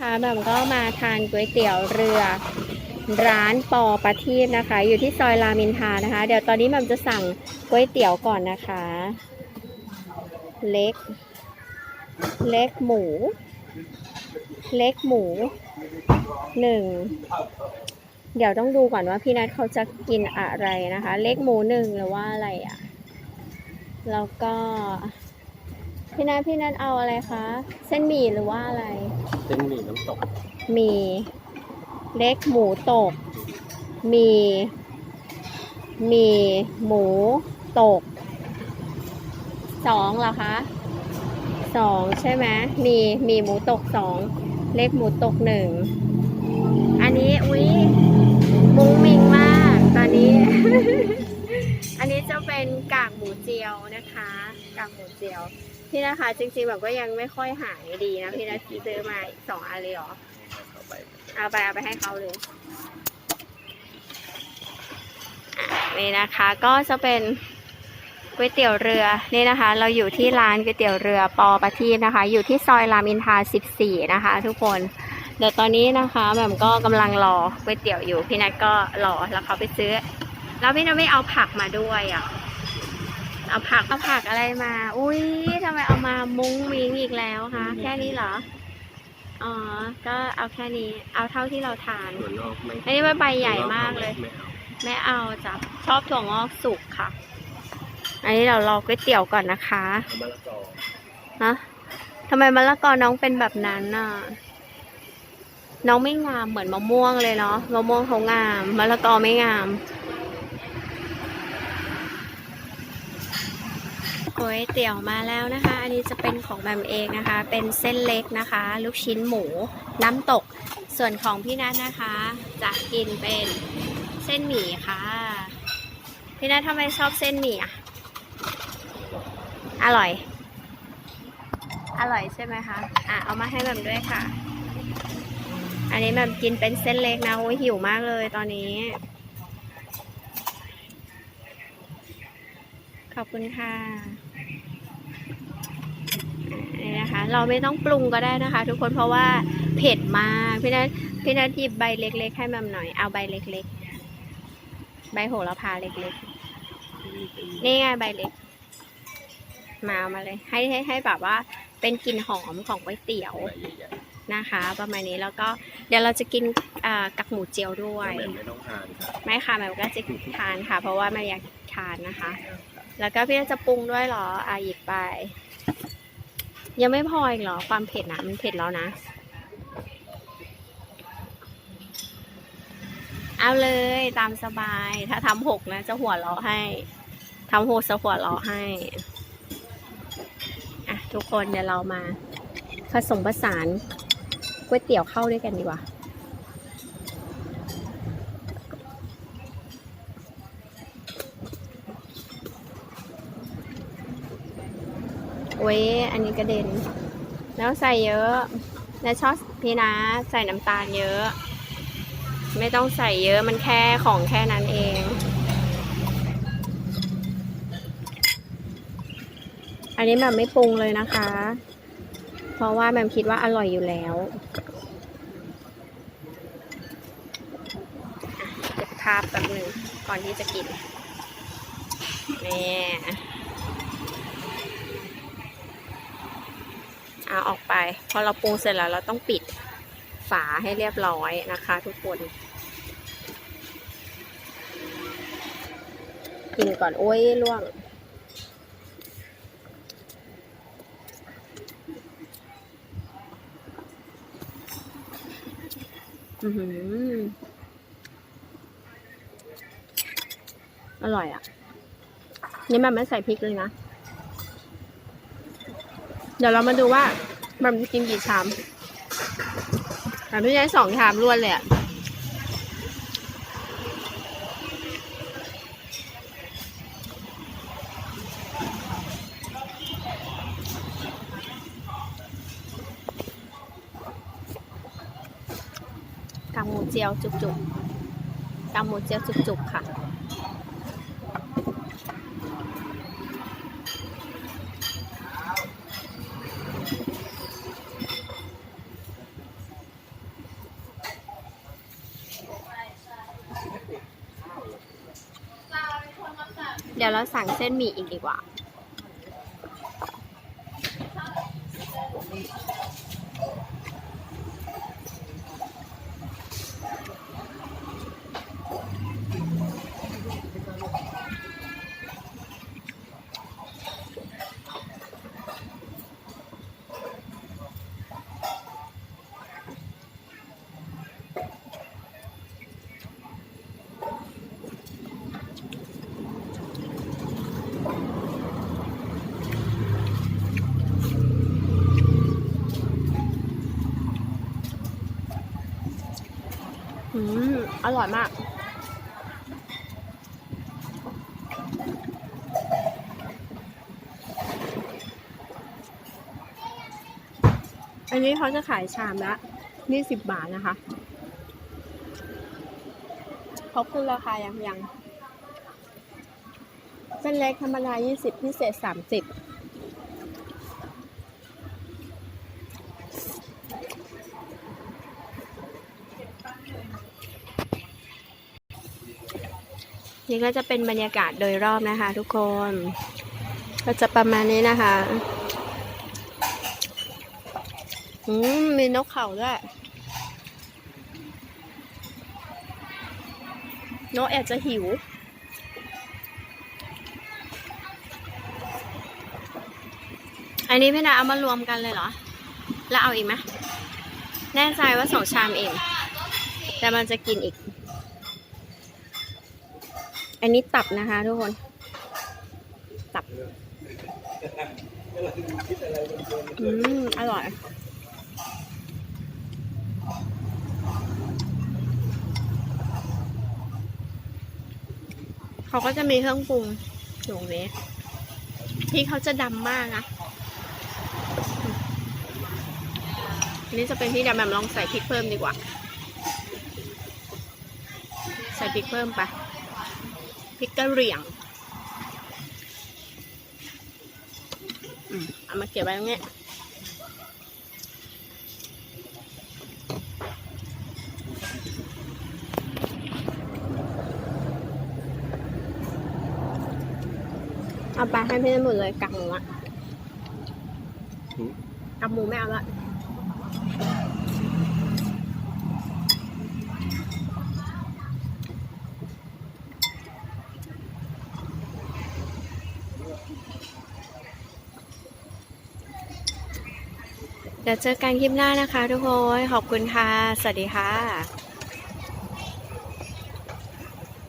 นะคะแบบก็มาทานก๋วยเตี๋ยวเรือ ร้านปอประทีปนะคะ อยู่ที่ซอยรามินทานะคะ เดี๋ยวตอนนี้มันจะสั่งก๋วยเตี๋ยวก่อนนะคะ เล็ก เล็กหมู เล็กหมูหนึ่งเดี๋ยวต้องดูก่อนว่าพี่นัทเขาจะกินอะไรนะคะ เล็กหมูหนึ่งหรือว่าอะไรอะ แล้วก็ พี่นัทพี่นัทเอาอะไรคะ เส้นหมี่หรือว่าอะไร เส้นหมี่น้ำตกมีเล็กหมูตกมีมีหมูตกสองเหรอคะสองใช่ไหมมีมีหมูตกสองเล็กหมูตกหนึ่งอันนี้อุ๊ยมุ้งมิงมากตอนนี้ อันนี้จะเป็นกากหมูเจียวนะคะ กากหมูเจียว พี่นะคะ จริงๆแบบก็ยังไม่ค่อยหายดีนะพี่นะซื้อมาสองอันเลยเหรอเข้าไปเอาไปเอาไปให้เขาเลยนี่นะคะก็จะเป็นก๋วยเตี๋ยวเรือนี่นะคะ เราอยู่ที่ร้านก๋วยเตี๋ยวเรือปอประทีปนะคะ อยู่ที่ซอยรามอินทรา14 นะคะ ทุกคน เดี๋ยวตอนนี้นะคะแหม่มก็กำลังรอก๋วยเตี๋ยวอยู่พี่นัทก็รอแล้วเขาไปซื้อ แล้วพี่นัทไม่เอาผักมาด้วยอะ เอาผักเอาผักอะไรมา อุ้ยทำไมเอามามุ้งมิงอีกแล้วคะ แค่นี้เหรอ อ๋อ ก็เอาแค่นี้ เอาเท่าที่เราทานส่วนนอกไม่อันนี้มันใบใหญ่มากเลย ไม่เอาไม่เอาจ้ะชอบถั่วงอกสุกค่ะ อันนี้เรารอก๋วยเตี๋ยวก่อนนะคะเอามะละกอฮะทำไมมะละกอน้องเป็นแบบนั้นน่ะ น้องไม่งามเหมือนมะม่วงเลยเนาะ มะม่วงเขางาม มะละกอไม่งาม ก๋วยเตี๋ยวมาแล้วนะคะ อันนี้จะเป็นของแบมเองนะคะ เป็นเส้นเล็กนะคะ ลูกชิ้นหมู น้ำตก ส่วนของพี่นัทนะคะ จะกินเป็นเส้นหมี่ค่ะ พี่นัททำไมชอบเส้นหมี่อะ อร่อย อร่อยใช่ไหมคะ อะ เอามาให้แบมด้วยค่ะ อันนี้แบมกินเป็นเส้นเล็กนะ โอ้ยหิวมากเลยตอนนี้ขอบคุณค่ะ นี่นะคะ เราไม่ต้องปรุงก็ได้นะคะ ทุกคนเพราะว่าเผ็ดมากพี่นัทพี่นัทหยิบใบเล็ก ๆ ให้แบมหน่อยเอาใบเล็ก ๆ ใบโหระพาเล็กๆนี่ไงใบเล็ก มาเอามาเลย ให้ให้ให้แบบว่าเป็นกลิ่นหอมของก๋วยเตี๋ยวใบใหญ่นะคะ ประมาณนี้แล้วก็เดี๋ยวเราจะกินอ่ากักหมูเจียวด้วๆยแบบไม่ต้องทานค่ะไม่ค่ะแม่ก็จะทานค่ะ เพราะว่าแม่อยากทานนะคะ แล้วก็พี่น่าจะปรุงด้วยเหรออะหยิบไป ยังไม่พออีกเหรอ ความเผ็ดนะมันเผ็ดแล้วนะ เอาเลยตามสบาย ถ้าทำหกนะ จะหัวเราะให้ทำหกจะหัวเราะให้อะทุกคนเดี๋ยวเรามาผสมผสานก๋วยเตี๋ยวเข้าด้วยกันดีกว่า โอ้ยอันนี้กระเด็น แล้วใส่เยอะ แล้วชอบพี่นะใส่น้ำตาลเยอะ ไม่ต้องใส่เยอะมันแค่ของแค่นั้นเองอันนี้แบบไม่ปรุงเลยนะคะ เพราะว่าแมมคิดว่าอร่อยอยู่แล้วเก็บภาพแป๊บหนึ่งก่อนที่จะกินนี่ เอาออกไป พอเราปรุงเสร็จแล้วเราต้องปิดฝาให้เรียบร้อยนะคะทุกคน กินก่อนโอ้ยล่วง อือหืออร่อยอะ นี่มันไม่ใส่พริกเลยนะ เดี๋ยวเรามาดูว่า มันกินกี่ชามแต่ไม่ใช่สองชามรวดเลยอะกางหมูเจียวจุกๆกางหมูเจียวจุกๆค่ะ เดี๋ยวเราสั่งเส้นหมี่อีกดีกว่า อืม อร่อยมาก อันนี้เขาจะขายชามละ20บาทนะคะเขาขึ้นราคายังยังเส้นเล็กธรรมดา 20 พิเศษ 30 นี่ก็จะเป็นบรรยากาศโดยรอบนะคะ ทุกคน ก็จะประมาณนี้นะคะอืมมีนกเขาด้วยนกแอบจะหิว อันนี้พี่นาเอามารวมกันเลยเหรอ แล้วเอาอีกไหมแน่ใจว่าสองชามเอง แต่มันจะกินอีก อันนี้ตับนะคะทุกคน ตับ อืม อร่อย เขาก็จะมีเครื่องปรุงอยู่ตรงนี้ที่เขาจะดำมากนะอันนี้จะเป็นที่ดำแบบลองใส่พริกเพิ่มดีกว่า ใส่พริกเพิ่มไป พริกกะเหรี่ยงอืมเอามาเก็บไว้ตรงนี้เอาไปให้พี่หมดเลยกักหมูอะหืมกักหมูไม่เอาละ ดี๋ยวเจอกันคลิปหน้านะคะทุกคน ขอบคุณค่ะ สวัสดีค่ะ